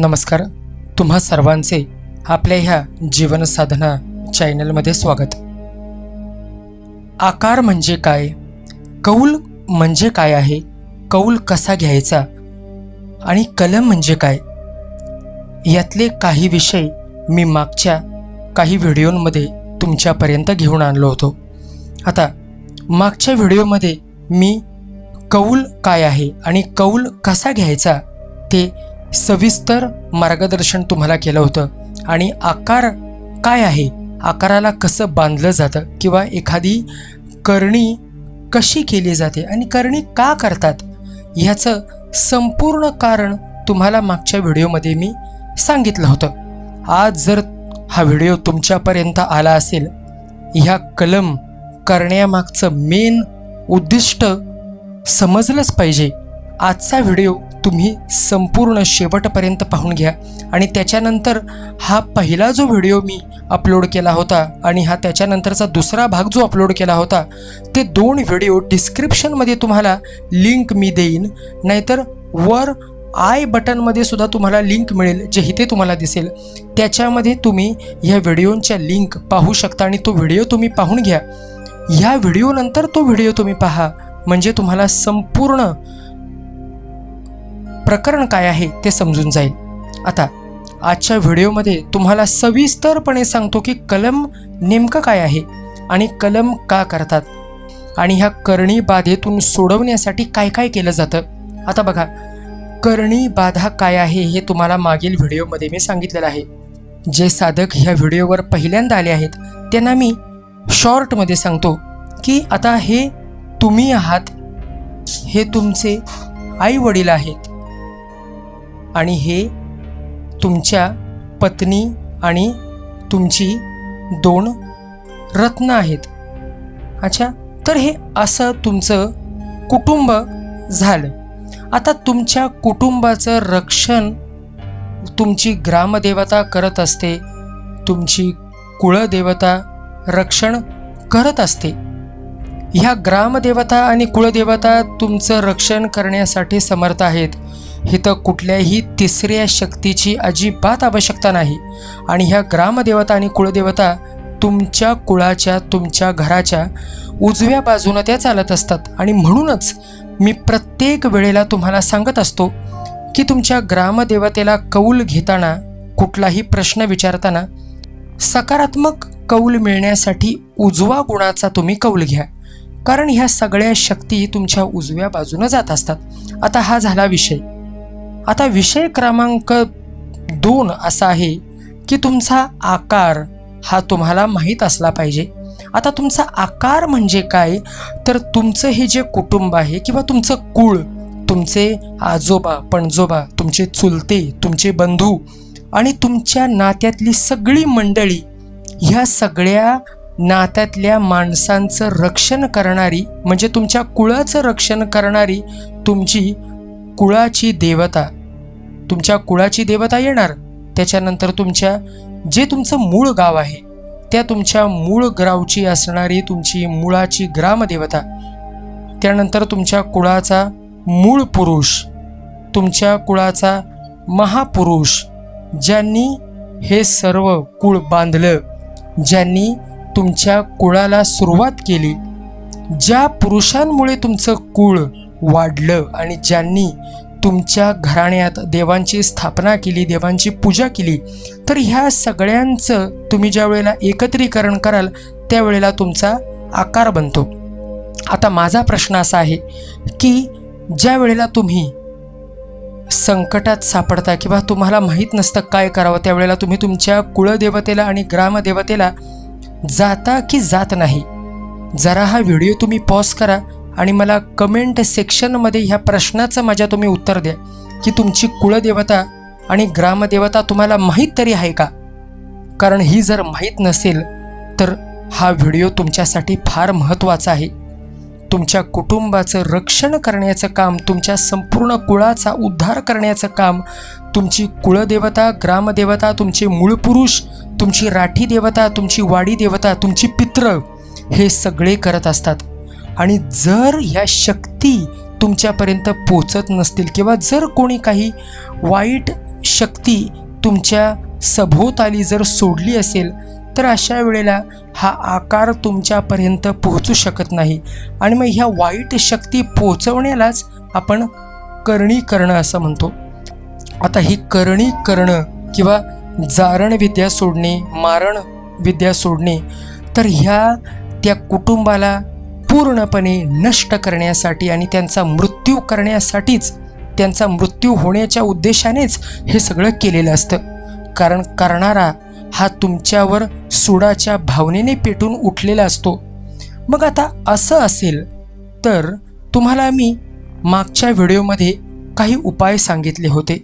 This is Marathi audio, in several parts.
नमस्कार. तुम्हा सर्वांचे आपल्या ह्या जीवनसाधना चॅनलमध्ये स्वागत. आकार म्हणजे काय? कौल म्हणजे काय आहे? कौल कसा घ्यायचा? आणि कलम म्हणजे काय? यातले काही विषय मी मागच्या काही व्हिडिओंमध्ये तुमच्यापर्यंत घेऊन आणलो होतो. आता मागच्या व्हिडिओमध्ये मी कौल काय आहे आणि कौल कसा घ्यायचा ते सविस्तर मार्गदर्शन तुम्हाला केलं होतं. आणि आकार काय आहे? आकाराला कसं बांधलं जातं? किंवा एखादी करणी कशी केली जाते? आणि करणी का करतात? ह्याचं संपूर्ण कारण तुम्हाला मागच्या व्हिडिओमध्ये मी सांगितलं होतं. आज जर हा व्हिडिओ तुमच्यापर्यंत आला असेल ह्या कलम करण्यामागचं मेन उद्दिष्ट समजलंच पाहिजे. आजचा व्हिडिओ तुम्ही संपूर्ण शेवटपर्यंत पाहून घ्या. आणि त्याच्यानंतर हा पहिला जो व्हिडिओ मी अपलोड केला होता आणि हा त्याच्यानंतरचा दुसरा भाग जो अपलोड केला होता ते दोन व्हिडिओ डिस्क्रिप्शनमध्ये तुम्हाला लिंक मी देईन. नाहीतर वर आय बटनमध्ये सुद्धा तुम्हाला लिंक मिळेल जे इथे तुम्हाला दिसेल. त्याच्यामध्ये तुम्ही ह्या व्हिडिओच्या लिंक पाहू शकता आणि तो व्हिडिओ तुम्ही पाहून घ्या. ह्या व्हिडिओनंतर तो व्हिडिओ तुम्ही पहा. म्हणजे तुम्हाला संपूर्ण प्रकरण काय आहे ते समजून जाईल. आता आजच्या व्हिडिओमध्ये तुम्हाला सविस्तरपणे सांगतो की कलम नेमकं काय आहे आणि कलम का करतात आणि ह्या करणी बाधेतून सोडवण्यासाठी काय काय केलं जातं. आता बघा करणी बाधा काय आहे हे तुम्हाला मागील व्हिडिओमध्ये मी सांगितलेलं आहे. जे साधक ह्या व्हिडिओवर पहिल्यांदा आले आहेत त्यांना मी शॉर्टमध्ये सांगतो की आता हे तुम्ही आहात हे तुमचे आई वडील आहेत. आणि हे तुमच्या पत्नी आणि तुमची दोन रत्न आहेत. अच्छा तर हे असं तुमचं कुटुंब झालं. आता तुमच्या कुटुंबाचं रक्षण तुमची ग्रामदेवता करत असते तुमची कुळदेवता रक्षण करत असते. ह्या ग्रामदेवता आणि कुळदेवता तुमचं रक्षण करण्यासाठी समर्थ आहेत. इथं कुठल्याही तिसऱ्या शक्तीची अजिबात आवश्यकता नाही. आणि ह्या ग्रामदेवता आणि कुळदेवता तुमच्या कुळाच्या तुमच्या घराच्या उजव्या बाजूनं त्या चालत असतात. आणि म्हणूनच मी प्रत्येक वेळेला तुम्हाला सांगत असतो की तुमच्या ग्रामदेवतेला कौल घेताना कुठलाही प्रश्न विचारताना सकारात्मक कौल मिळण्यासाठी उजवा गुणाचा तुम्ही कौल घ्या. कारण ह्या सगळ्या शक्ती तुमच्या उजव्या बाजूनं जात असतात. आता हा झाला विषय. आता विषय क्रमांक दोन असा आहे की तुमचा आकार हा तुम्हाला माहीत असला पाहिजे. आता तुमचा आकार म्हणजे काय? तर तुमचं हे जे कुटुंब आहे किंवा तुमचं कुळ तुमचे आजोबा पणजोबा तुमचे चुलते तुमचे बंधू आणि तुमच्या नात्यातली सगळी मंडळी ह्या सगळ्या नात्यातल्या माणसांचं रक्षण करणारी म्हणजे तुमच्या कुळाचं रक्षण करणारी तुमची कुळाची देवता तुमच्या कुळाची देवता येणार. त्याच्यानंतर तुमच्या जे तुमचं मूळ गाव आहे त्या तुमच्या मूळ गावची असणारी तुमची मुळाची ग्रामदेवता. त्यानंतर तुमच्या कुळाचा मूळ पुरुष तुमच्या कुळाचा महापुरुष ज्यांनी हे सर्व कुळ बांधलं ज्यांनी तुमच्या कुळाला सुरुवात केली ज्या पुरुषांमुळे तुमचं कुळ वाढलं आणि ज्यांनी तुमच्या घराण्यात देवांची स्थापना केली देवांची पूजा केली तर ह्या सगळ्यांचं तुम्ही ज्या वेळेला एकत्रीकरण कराल त्यावेळेला तुमचा आकार बनतो. आता माझा प्रश्न असा आहे की ज्या वेळेला तुम्ही संकटात सापडता किंवा तुम्हाला माहीत नसतं काय करावं त्यावेळेला तुम्ही तुमच्या कुळदेवतेला आणि ग्रामदेवतेला जाता की जात नाही? जरा हा व्हिडिओ तुम्ही पॉज करा आणि मला कमेंट सेक्शनमध्ये ह्या प्रश्नाचं माझ्या तुम्ही उत्तर द्या. की तुमची कुळदेवता आणि ग्रामदेवता तुम्हाला माहीत तरी आहे का? कारण ही जर माहीत नसेल तर हा व्हिडिओ तुमच्यासाठी फार महत्त्वाचा आहे. तुमच्या कुटुंबाचं रक्षण करण्याचं काम तुमच्या संपूर्ण कुळाचा उद्धार करण्याचं काम तुमची कुळदेवता ग्रामदेवता तुमचे मूळ पुरुष तुमची राठी देवता तुमची वाडी देवता तुमची पित्र हे सगळे करत असतात. आणि जर ह्या शक्ती तुमच्यापर्यंत पोचत नसतील किंवा जर कोणी काही वाईट शक्ती तुमच्या सभोवताली जर सोडली असेल तर अशा वेळेला हा आकार तुमच्यापर्यंत पोहोचू शकत नाही. आणि मग ह्या वाईट शक्ती पोचवण्यालाच आपण करणी करणं असं म्हणतो. आता ही करणी करणं किंवा जारण विद्या सोडणे मारण विद्या सोडणे तर ह्या त्या कुटुंबाला पूर्णपणे नष्ट करण्यासाठी आणि त्यांचा मृत्यू करण्यासाठीच त्यांचा मृत्यू होण्याच्या उद्देशानेच हे सगळं केलेलं असतं. कारण करणारा हा तुमच्यावर सुडाच्या भावनेने पेटून उठलेला असतो. मग आता असं असेल तर तुम्हाला मी मागच्या व्हिडिओमध्ये काही उपाय सांगितले होते.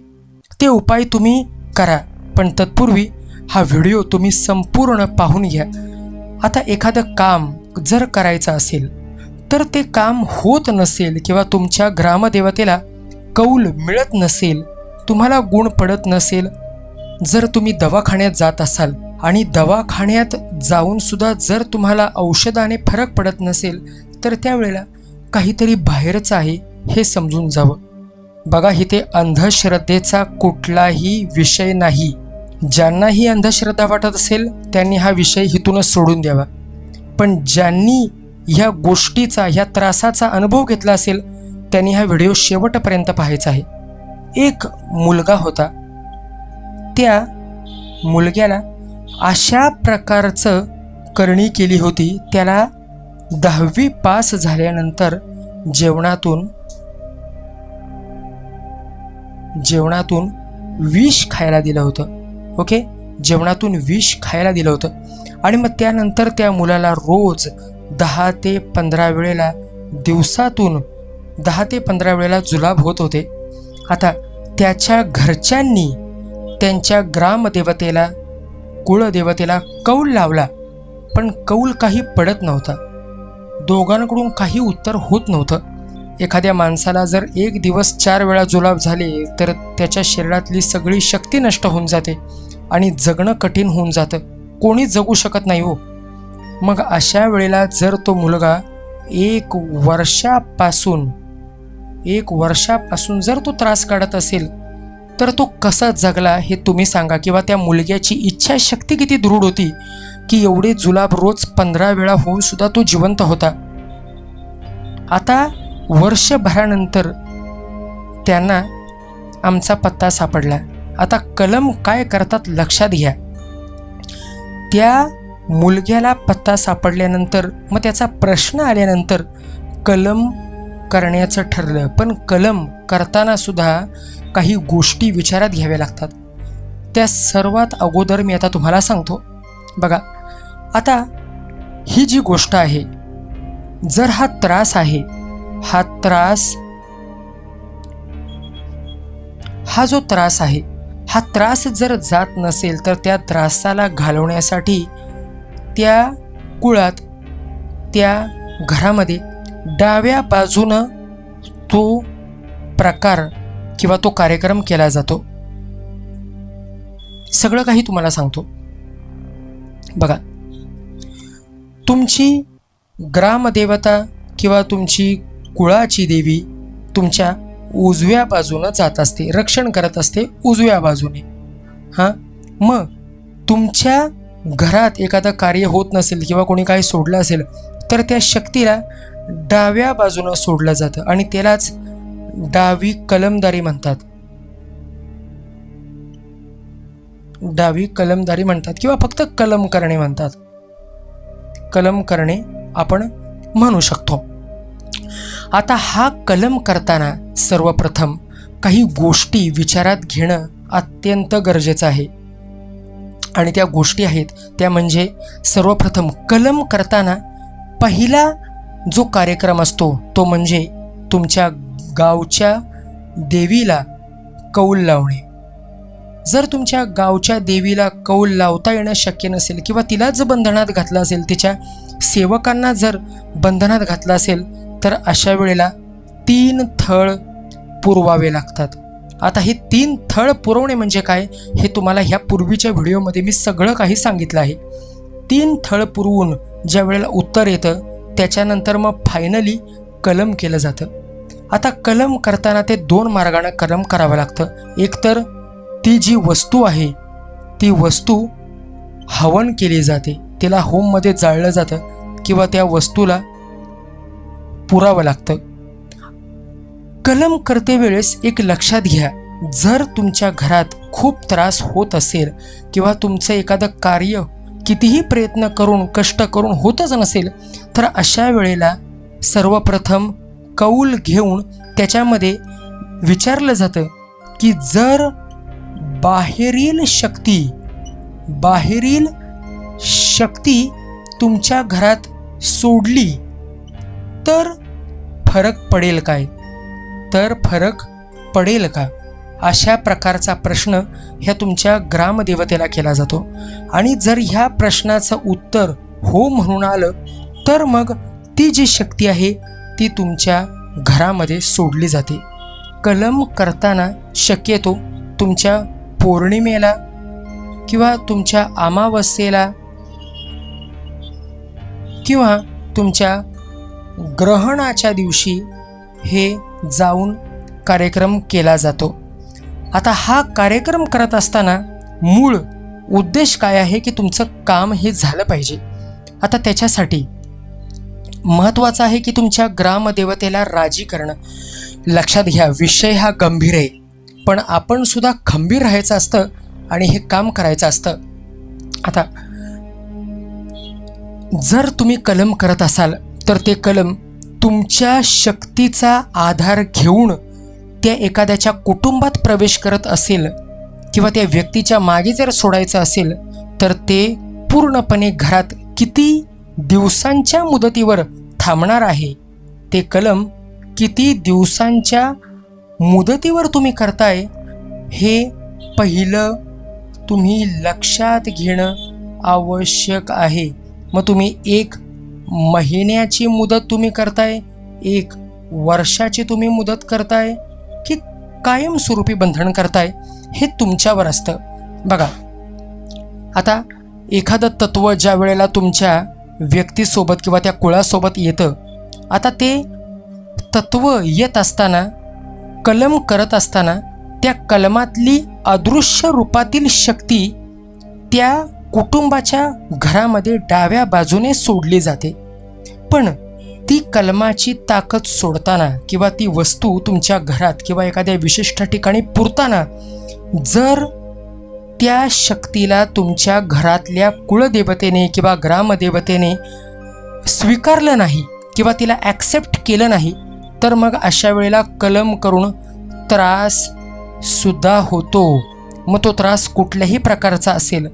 ते उपाय तुम्ही करा पण तत्पूर्वी हा व्हिडिओ तुम्ही संपूर्ण पाहून घ्या. आता एखादं काम जर करायचं असेल तर ते काम होत नसेल किंवा तुमच्या ग्रामदेवतेला कौल मिळत नसेल तुम्हाला गुण पडत नसेल जर तुम्ही दवाखान्यात जात असाल आणि दवाखान्यात जाऊनसुद्धा जर तुम्हाला औषधाने फरक पडत नसेल तर त्यावेळेला काहीतरी बाहेरचं आहे हे समजून जावं. बघा इथे अंधश्रद्धेचा कुठलाही विषय नाही. ज्यांना ही अंधश्रद्धा वाटत असेल त्यांनी हा विषय इथूनच सोडून द्यावा. पण ज्यांनी ह्या गोष्टीचा ह्या त्रासाचा अनुभव घेतला असेल त्यांनी हा व्हिडिओ शेवटपर्यंत पाहायचा आहे. एक मुलगा होता. त्या मुलग्याला अशा प्रकारचं करणी केली होती. त्याला दहावी पास झाल्यानंतर जेवणातून जेवणातून विष खायला दिलं होतं. ओके? जेवणातून विष खायला दिलं होतं. आणि मग त्यानंतर त्या मुलाला रोज दहा ते पंधरा वेळेला दिवसातून दहा ते पंधरा वेळेला जुलाब होत होते. आता त्याच्या घरच्यांनी त्यांच्या ग्रामदेवतेला कुळदेवतेला कौल लावला पण कौल काही पडत नव्हता. दोघांकडून काही उत्तर होत नव्हतं. एखाद्या माणसाला जर एक दिवस चार वेळा जुलाब झाले तर त्याच्या शरीरातली सगळी शक्ती नष्ट होऊन जाते. आणि जगणं कठीण होऊन जातं. कोणी जगू शकत नाही हो. मग अशा वेळेला जर तो मुलगा एक वर्षापासून एक वर्षापासून जर तो त्रास काढत असेल तर तो कसा जगला हे तुम्ही सांगा. किंवा त्या मुलग्याची इच्छाशक्ती किती दृढ होती की एवढे जुलाब रोज पंधरा वेळा होऊन सुद्धा तो जिवंत होता. आता वर्षभरानंतर त्यांना आमचा पत्ता सापडला. आता कलम काय करतात लक्षात घ्या. त्या मुलग्याला पत्ता सापडल्यानंतर मग त्याचा प्रश्न आल्यानंतर कलम करण्याचं ठरलं. पण कलम करताना सुद्धा काही गोष्टी विचारात घ्याव्या लागतात. त्या सर्वात अगोदर मी आता तुम्हाला सांगतो. बघा आता ही जी गोष्ट आहे जर हा त्रास आहे हा त्रास हा जो त्रास आहे हा त्रास जर जात नसेल तर त्या त्रासाला घालवण्यासाठी त्या कुळात त्या घरामध्ये डाव्या बाजूनं तो प्रकार किंवा तो कार्यक्रम केला जातो. सगळं काही तुम्हाला सांगतो. बघा तुमची ग्रामदेवता किंवा तुमची कुळाची देवी तुमच्या उजव्या बाजूनं जात असते रक्षण करत असते उजव्या बाजूने हां? मग तुमच्या घरात एखादं कार्य होत नसेल किंवा कोणी काही सोडलं असेल तर त्या शक्तीला डाव्या बाजूनं सोडलं जातं आणि त्यालाच डावी कलमदारी म्हणतात. डावी कलमदारी म्हणतात किंवा फक्त कलम करणे म्हणतात. कलम करणे आपण म्हणू शकतो. आता हा कलम करताना सर्वप्रथम काही गोष्टी विचारात घेणं अत्यंत गरजेचं आहे. आणि त्या गोष्टी आहेत त्या म्हणजे सर्वप्रथम कलम करताना पहिला जो कार्यक्रम असतो तो म्हणजे तुमच्या गावच्या देवीला कौल लावणे. जर तुमच्या गावच्या देवीला कौल लावता येणं शक्य नसेल किंवा तिला जर बंधनात घातलं असेल तिच्या सेवकांना जर बंधनात घातलं असेल तर अशा वेळेला तीन थळ पुरवावे लागतात. आता हे तीन थळ पुरवणे म्हणजे काय? हे तुम्हाला ह्या पूर्वीच्या व्हिडिओमध्ये मी सगळं काही सांगितलं आहे. तीन थळ पुरवून ज्या वेळेला उत्तर येतं त्याच्यानंतर मग फायनली कलम केलं जातं. आता कलम करताना ते दोन मार्गानं कलम करावं लागतं. एकतर ती जी वस्तू आहे ती वस्तू हवन केली जाते. तिला होममध्ये जाळलं जातं किंवा त्या वस्तूला पुरावं लागतं. कलम करते वेळेस एक लक्षात घ्या जर तुमच्या घरात खूप त्रास होत असेल किंवा तुमचं एखादं कार्य कितीही प्रयत्न करून कष्ट करून होतच नसेल तर अशा वेळेला सर्वप्रथम कौल घेऊन त्याच्यामध्ये विचारलं जातं की जर बाहेरील शक्ती बाहेरील शक्ती तुमच्या घरात सोडली तर फरक पडेल काय? तर फरक पडेल का? अशा प्रकारचा प्रश्न ह्या तुमच्या ग्रामदेवतेला केला जातो. आणि जर ह्या प्रश्नाचं उत्तर हो म्हणून आलं तर मग ती जी शक्ती आहे ती तुमच्या घरामध्ये सोडली जाते. कलम करताना शक्यतो तुमच्या पौर्णिमेला किंवा तुमच्या अमावस्येला किंवा तुमच्या ग्रहणाच्या दिवशी हे जाऊन कार्यक्रम केला जातो. आता हा कार्यक्रम करत असताना मूळ उद्देश काय आहे की तुमचं काम हे झालं पाहिजे. आता त्याच्यासाठी महत्त्वाचं आहे की तुमच्या ग्रामदेवतेला राजी करणं. लक्षात घ्या विषय हा गंभीर आहे. पण आपण सुद्धा खंबीर राहायचं असतं आणि हे काम करायचं असतं. आता जर तुम्ही कलम करत असाल तर ते कलम तुमच्या शक्तीचा आधार घेऊन त्या एखाद्याच्या कुटुंबात प्रवेश करत असेल किंवा त्या व्यक्तीच्या मागे जर सोडायचं असेल तर ते पूर्णपणे घरात किती दिवसांच्या मुदतीवर थांबणार आहे? ते कलम किती दिवसांच्या मुदतीवर तुम्ही करताय हे पहिलं तुम्ही लक्षात घेणं आवश्यक आहे. मग तुम्ही एक महिन्याची मुदत तुम्ही करताय? एक वर्षाची तुम्ही मुदत करताय? की कायमस्वरूपी बंधन करताय? हे तुमच्यावर असतं. बघा आता एखादं तत्त्व ज्या वेळेला तुमच्या व्यक्तीसोबत किंवा त्या कुळासोबत येतं आता ते तत्त्व येत असताना कलम करत असताना त्या कलमातली अदृश्य रूपातील शक्ती त्या कुटुंबाच्या घरामध्ये डाव्या बाजूने सोडली जाते. पण ती कलमाची ताकद सोडताना किंवा ती वस्तू तुमच्या घरात किंवा एखाद्या विशिष्ट ठिकाणी पुरताना जर त्या शक्तीला तुमच्या घरातल्या कुळदेवतेने किंवा ग्रामदेवतेने स्वीकारलं नाही किंवा तिला ॲक्सेप्ट केलं नाही तर मग अशा वेळेला कलम करून त्रास सुद्धा होतो. मग तो त्रास कुठल्याही प्रकारचा असेल.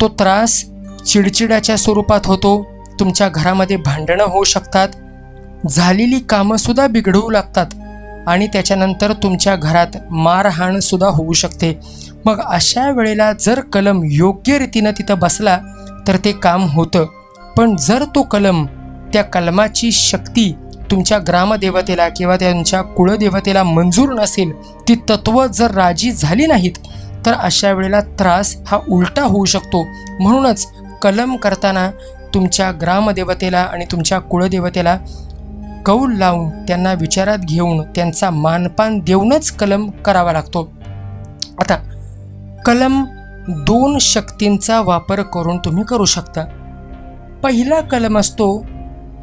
तो त्रास चिडचिडाच्या स्वरूपात होतो. तुमच्या घरामध्ये भांडणं होऊ शकतात. झालेली कामंसुद्धा बिघडवू लागतात आणि त्याच्यानंतर तुमच्या घरात मारहाणसुद्धा होऊ शकते. मग अशा वेळेला जर कलम योग्य रीतीनं तिथं बसला तर ते काम होतं. पण जर तो कलम त्या कलमाची शक्ती तुमच्या ग्रामदेवतेला किंवा त्यांच्या कुळदेवतेला मंजूर नसेल ती तत्त्व जर राजी झाली नाहीत तर अशा वेळेला त्रास हा उलटा होऊ शकतो. म्हणूनच कलम करताना तुमच्या ग्रामदेवतेला आणि तुमच्या कुळदेवतेला कौल लावून त्यांना विचारात घेऊन त्यांचा मानपान देऊनच कलम करावा लागतो. आता कलम दोन शक्तींचा वापर करून तुम्ही करू शकता. पहिला कलम असतो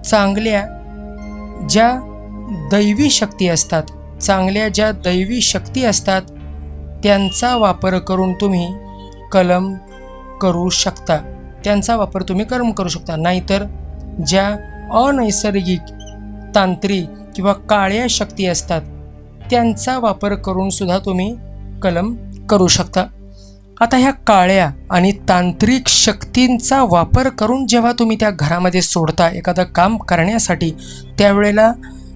चांगल्या ज्या दैवी शक्ती असतात. चांगल्या ज्या दैवी शक्ती असतात त्यांचा वापर करून तुम्ही कलम करू शकता. त्यांचा वापर तुम्ही कर्म करू शकता. नाहीतर ज्या अनैसर्गिक तांत्रिक किंवा काळ्या शक्ती असतात त्यांचा वापर करून सुद्धा तुम्ही कलम करू शकता. आता ह्या काळ्या आणि तांत्रिक शक्तींचा वापर करून जेव्हा तुम्ही त्या घरामध्ये सोडता एखादं काम करण्यासाठी त्यावेळेला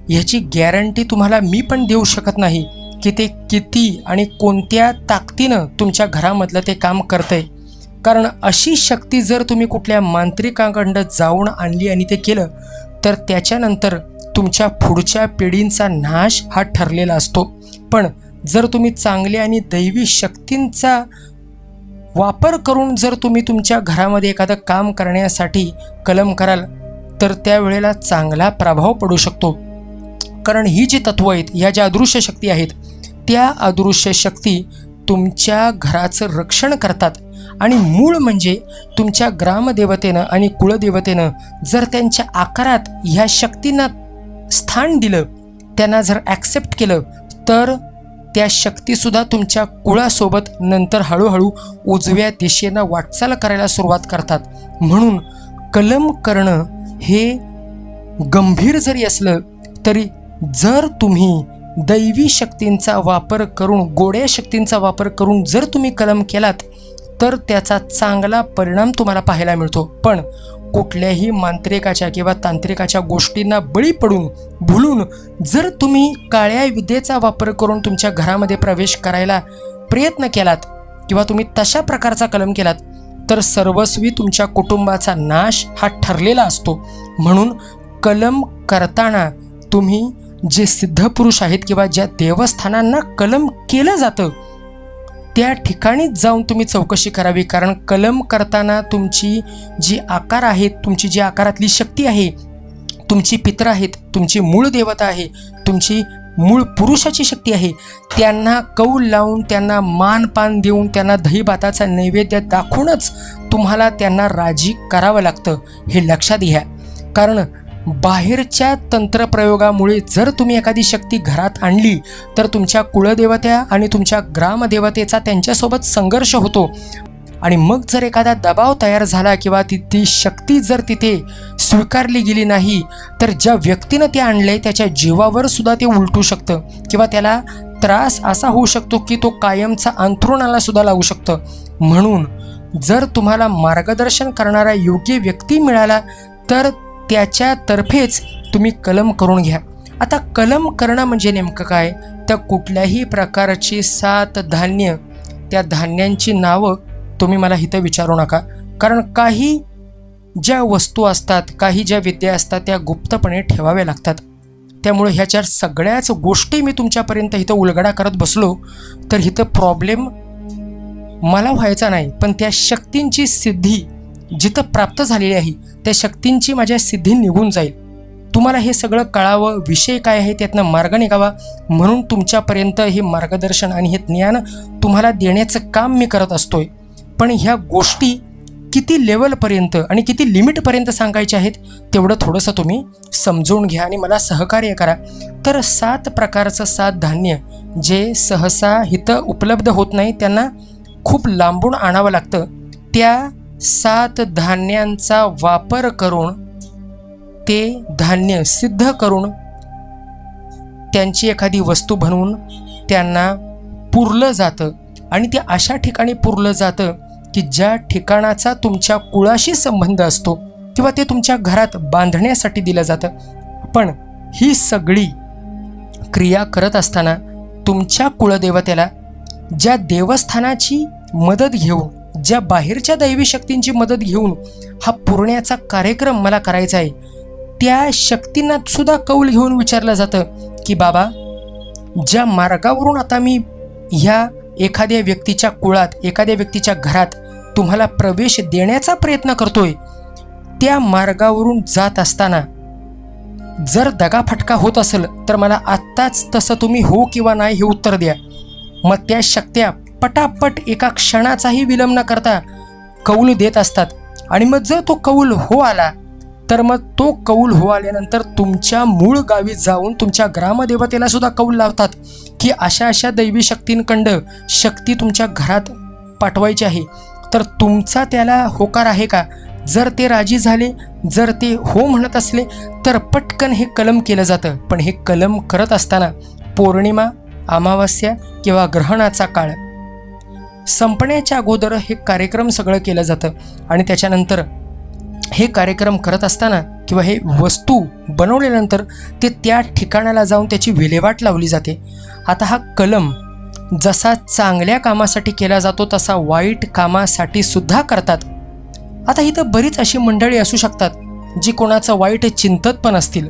ह्याची गॅरंटी तुम्हाला मी पण देऊ शकत नाही. की ते किती आणि कोणत्या ताकदीनं तुमच्या घरामधलं ते काम करतंय? कारण अशी शक्ती जर तुम्ही कुठल्या मांत्रिकाकडं जाऊन आणली आणि ते केलं तर त्याच्यानंतर तुमच्या पुढच्या पिढींचा नाश हा ठरलेला असतो. पण जर तुम्ही चांगल्या आणि दैवी शक्तींचा वापर करून जर तुम्ही तुमच्या घरामध्ये एखादं काम करण्यासाठी कलम कराल तर त्यावेळेला चांगला प्रभाव पडू शकतो. कारण ही जी तत्व आहेत ह्या ज्या अदृश्य शक्ती आहेत त्या अदृश्य शक्ती तुमच्या घराचं रक्षण करतात. आणि मूळ म्हणजे तुमच्या ग्रामदेवतेनं आणि कुळदेवतेनं जर त्यांच्या आकारात ह्या शक्तींना स्थान दिलं त्यांना जर ॲक्सेप्ट केलं तर त्या शक्तीसुद्धा तुमच्या कुळासोबत नंतर हळूहळू उजव्या दिशेनं वाटचाल करायला सुरुवात करतात. म्हणून कलम करणं हे गंभीर जरी असलं तरी जर तुम्ही दैवी शक्तींचा वापर करून गोड्या शक्तींचा वापर करून जर तुम्ही कलम केलात तर त्याचा चांगला परिणाम तुम्हाला पाहायला मिळतो. पण कुठल्याही मांत्रिकाच्या किंवा तांत्रिकाच्या गोष्टींना बळी पडून भुलून जर तुम्ही काळ्या विद्येचा वापर करून तुमच्या घरामध्ये प्रवेश करायला प्रयत्न केलात किंवा तुम्ही तशा प्रकारचा कलम केलात तर सर्वस्वी तुमच्या कुटुंबाचा नाश हा ठरलेला असतो. म्हणून कलम करताना तुम्ही जे सिद्ध पुरुष आहेत किंवा ज्या देवस्थानांना कलम केलं जातं त्या ठिकाणीच जाऊन तुम्ही चौकशी करावी. कारण कलम करताना तुमची जी आकार आहेत तुमची जी आकारातली शक्ती आहे तुमची पित्र आहेत तुमची मूळ देवता आहे तुमची मूळ पुरुषाची शक्ती आहे त्यांना कौल लावून त्यांना मानपान देऊन त्यांना दहीभाताचा नैवेद्य दाखवूनच तुम्हाला त्यांना राजी करावं लागतं. हे लक्षात घ्या. कारण बाहेरच्या तंत्रप्रयोगामुळे जर तुम्ही एखादी शक्ती घरात आणली तर तुमच्या कुळदेवत्या आणि तुमच्या ग्रामदेवतेचा त्यांच्यासोबत संघर्ष होतो. आणि मग जर एखादा दबाव तयार झाला किंवा ती ती शक्ती जर तिथे स्वीकारली गेली नाही तर ज्या व्यक्तीनं ते आणलंय त्याच्या जीवावर सुद्धा ते उलटू शकतं. किंवा त्याला त्रास असा होऊ शकतो की तो कायमचा अंथरुणाला सुद्धा लागू शकतं. म्हणून जर तुम्हाला मार्गदर्शन करणारा योग्य व्यक्ती मिळाला तर त्याच्यातर्फेच तुम्ही कलम करून घ्या. आता कलम करणं म्हणजे नेमकं काय? त्या कुठल्याही प्रकारची सात धान्य त्या धान्यांची नावं तुम्ही मला इथं विचारू नका. कारण काही ज्या वस्तू असतात काही ज्या विद्या असतात त्या गुप्तपणे ठेवाव्या लागतात. त्यामुळे ह्याच्या सगळ्याच गोष्टी मी तुमच्यापर्यंत इथं उलगडा करत बसलो तर इथं प्रॉब्लेम मला व्हायचा नाही. पण त्या शक्तींची सिद्धी जिथं प्राप्त झालेली आहे त्या शक्तींची माझ्या सिद्धी निघून जाईल. तुम्हाला हे सगळं कळावं विषय काय आहे त्यातनं मार्ग निघावा म्हणून तुमच्यापर्यंत हे मार्गदर्शन आणि हे ज्ञान तुम्हाला देण्याचं काम मी करत असतोय. पण ह्या गोष्टी किती लेवलपर्यंत आणि किती लिमिटपर्यंत सांगायच्या आहेत तेवढं थोडंसं तुम्ही समजून घ्या आणि मला सहकार्य करा. तर सात प्रकारचं सात धान्य जे सहसा हिथं उपलब्ध होत नाही त्यांना खूप लांबून आणावं लागतं. त्या सात धान्यांचा वापर करून ते धान्य सिद्ध करून त्यांची एखादी वस्तू बनवून त्यांना पुरलं जातं. आणि ते अशा ठिकाणी पुरलं जातं की ज्या ठिकाणाचा तुमच्या कुळाशी संबंध असतो किंवा ते तुमच्या घरात बांधण्यासाठी दिलं जातं. पण ही सगळी क्रिया करत असताना तुमच्या कुळदेवतेला ज्या देवस्थानाची मदत घेऊन ज्या बाहेरच्या दैवी शक्तींची मदत घेऊन हा पुरण्याचा कार्यक्रम मला करायचा आहे त्या शक्तींना सुद्धा कौल घेऊन विचारलं जातं की बाबा ज्या मार्गावरून आता मी ह्या एखाद्या व्यक्तीच्या कुळात एखाद्या व्यक्तीच्या घरात तुम्हाला प्रवेश देण्याचा प्रयत्न करतोय त्या मार्गावरून जात असताना जर दगाफटका होत असेल तर मला आत्ताच तसं तुम्ही हो किंवा नाही हे उत्तर द्या. मग त्या शक्त्या पटापट एका क्षणाचाही विलंब न करता कौल देत असतात. आणि मग जर तो कौल हो आला तर मग तो कौल हो आल्यानंतर तुमच्या मूळ गावी जाऊन तुमच्या ग्रामदेवतेला सुद्धा कौल लावतात की अशा अशा दैवी शक्तींकंड शक्ती तुमच्या घरात पाठवायची आहे. तर तुमचा त्याला होकार आहे का? जर ते राजी झाले जर ते हो म्हणत असले तर पटकन हे कलम केलं जातं. पण हे कलम करत असताना पौर्णिमा अमावस्या किंवा ग्रहणाचा काळ संपण्याच्या अगोदर हे कार्यक्रम सगळं केलं जातं. आणि त्याच्यानंतर हे कार्यक्रम करत असताना किंवा हे वस्तू बनवल्यानंतर ते त्या ठिकाणाला जाऊन त्याची विल्हेवाट लावली जाते. आता हा कलम जसा चांगल्या कामासाठी केला जातो तसा वाईट कामासाठी सुद्धा करतात. आता इथं बरीच अशी मंडळी असू शकतात जी कोणाचं वाईट चिंतत पण असतील.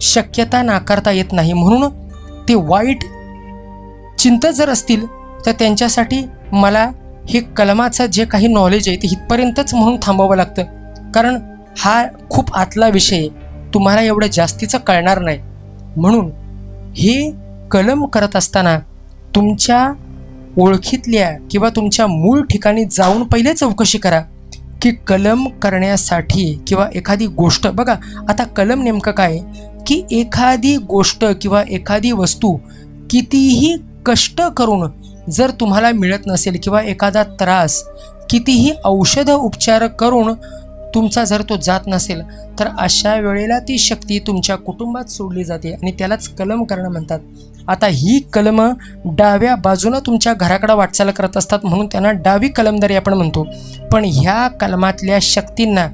शक्यता नाकारता येत नाही. म्हणून ते वाईट चिंतत जर असतील तर त्यांच्यासाठी मला हे कलमाचं जे काही नॉलेज आहे ते इथपर्यंतच म्हणून थांबावं लागतं. कारण हा खूप आतला विषय तुम्हाला एवढं जास्तीचं कळणार नाही. म्हणून हे कलम करत असताना तुमच्या ओळखीतल्या किंवा तुमच्या मूळ ठिकाणी जाऊन पहिले चौकशी करा की कलम करण्यासाठी किंवा एखादी गोष्ट बघा आता कलम नेमकं काय की एखादी गोष्ट किंवा एखादी वस्तू कितीही कष्ट करून जर तुम्हाला मिळत नसेल किंवा एखादा त्रास कितीही औषध उपचार करून तुमचा जर तो जात नसेल तर अशा वेळेला ती शक्ती तुमच्या कुटुंबात सोडली जाते आणि त्यालाच कलम करणं म्हणतात. आता ही कलमं डाव्या बाजूनं तुमच्या घराकडे वाटचाल करत असतात म्हणून त्यांना डावी कलमदारी आपण म्हणतो. पण ह्या कलमातल्या शक्तींना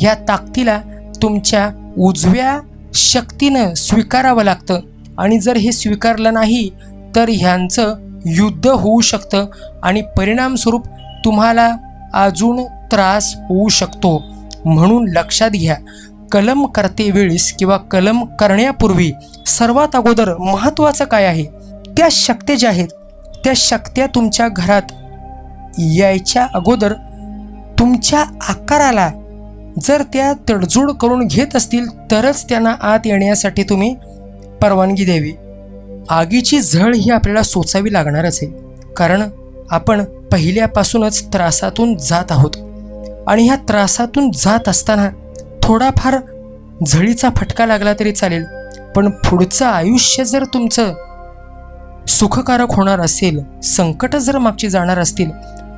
ह्या ताकदीला तुमच्या उजव्या शक्तीनं स्वीकारावं लागतं. आणि जर हे स्वीकारलं नाही तर ह्यांचं युद्ध होऊ शकतं आणि परिणामस्वरूप तुम्हाला अजून त्रास होऊ शकतो. म्हणून लक्षात घ्या कलम करतेवेळीस किंवा कलम करण्यापूर्वी सर्वात अगोदर महत्त्वाचं काय आहे? त्या शक्त्या ज्या आहेत त्या शक्त्या तुमच्या घरात यायच्या अगोदर तुमच्या आकाराला जर त्या तडजोड करून घेत असतील तरच त्यांना आत येण्यासाठी तुम्ही परवानगी द्यावी. आगीची झळ ही आपल्याला सोचावी लागणारच आहे. कारण आपण पहिल्यापासूनच त्रासातून जात आहोत. आणि ह्या त्रासातून जात असताना थोडाफार झळीचा फटका लागला तरी चालेल. पण पुढचं आयुष्य जर तुमचं सुखकारक होणार असेल संकट जर मागची जाणार असतील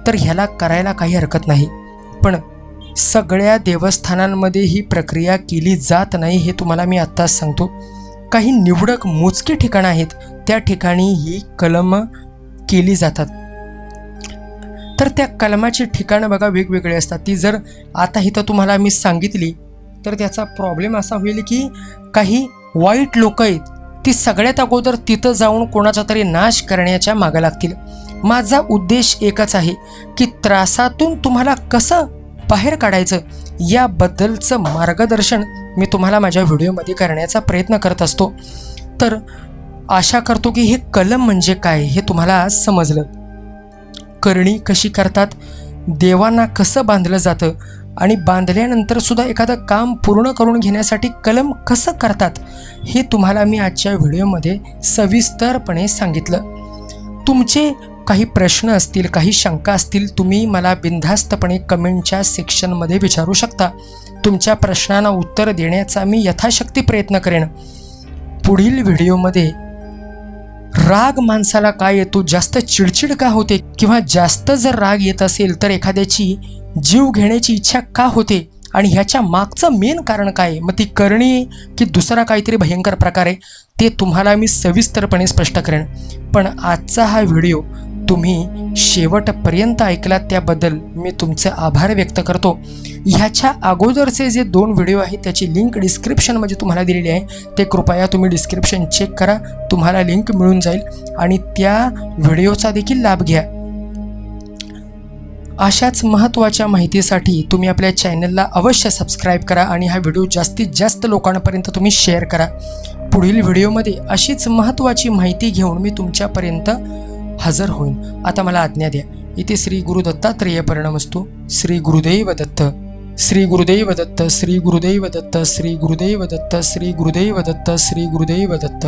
तर ह्याला करायला काही हरकत नाही. पण सगळ्या देवस्थानांमध्ये ही प्रक्रिया केली जात नाही हे तुम्हाला मी आत्ताच सांगतो. काही निवडक मोजके ठिकाणं आहेत त्या ठिकाणी ही कलम केली जातात. तर त्या कलमाची ठिकाणं बघा वेगवेगळी असतात. ती जर आता इथं तुम्हाला मी सांगितली तर त्याचा प्रॉब्लेम असा होईल की काही वाईट लोक आहेत ती सगळ्यात अगोदर तिथं जाऊन कोणाचा तरी नाश करण्याच्या मागं लागतील. माझा उद्देश एकच आहे की त्रासातून तुम्हाला कसं बाहेर काढायचं याबद्दलचं मार्गदर्शन मी तुम्हाला माझ्या व्हिडिओमध्ये करण्याचा प्रयत्न करत असतो. तर आशा करतो की हे कलम म्हणजे काय हे तुम्हाला आज समजलं. करणी कशी करतात? देवांना कसं बांधलं जातं? आणि बांधल्यानंतर सुद्धा एखादं काम पूर्ण करून घेण्यासाठी कलम कसं करतात? हे तुम्हाला मी आजच्या व्हिडिओमध्ये सविस्तरपणे सांगितलं. तुमचे काही प्रश्न असतील काही शंका असतील तुम्ही मला बिनधास्तपणे कमेंटच्या सेक्शनमध्ये विचारू शकता. तुमच्या प्रश्नांना उत्तर देण्याचा मी यथाशक्ती प्रयत्न करेन. पुढील व्हिडिओमध्ये राग माणसाला काय येतो जास्त चिडचिड का होते किंवा जास्त जर राग येत असेल तर एखाद्याची जीव घेण्याची इच्छा का होते आणि ह्याच्या मागचं मेन कारण काय? आहे? मग ती करणी की दुसरा काहीतरी भयंकर प्रकार आहे ते तुम्हाला मी सविस्तरपणे स्पष्ट करेन. पण आजचा हा व्हिडिओ तुम्ही शेवटपर्यंत ऐकलात त्याबद्दल मी तुमचे आभार व्यक्त करतो. ह्याच्या अगोदरचे जे दोन व्हिडिओ आहेत त्याची लिंक डिस्क्रिप्शनमध्ये तुम्हाला दिलेली आहे. ते कृपया तुम्ही डिस्क्रिप्शन चेक करा तुम्हाला लिंक मिळून जाईल आणि त्या व्हिडिओचा देखील लाभ घ्या. अशाच महत्त्वाच्या माहितीसाठी तुम्ही आपल्या चॅनलला अवश्य सबस्क्राईब करा आणि हा व्हिडिओ जास्तीत जास्त लोकांपर्यंत तुम्ही शेअर करा. पुढील व्हिडिओमध्ये अशीच महत्त्वाची माहिती घेऊन मी तुमच्यापर्यंत हजर होईन. आता मला आज्ञा द्या. इथे श्री गुरु दत्तात्रेय परिणमस्तू. श्री गुरुदैव दत्त. श्री गुरुदैव दत्त. श्री गुरुदैव दत्त. श्री गुरुदैव दत्त. श्री गुरुदैव दत्त. श्री गुरुदैव दत्त.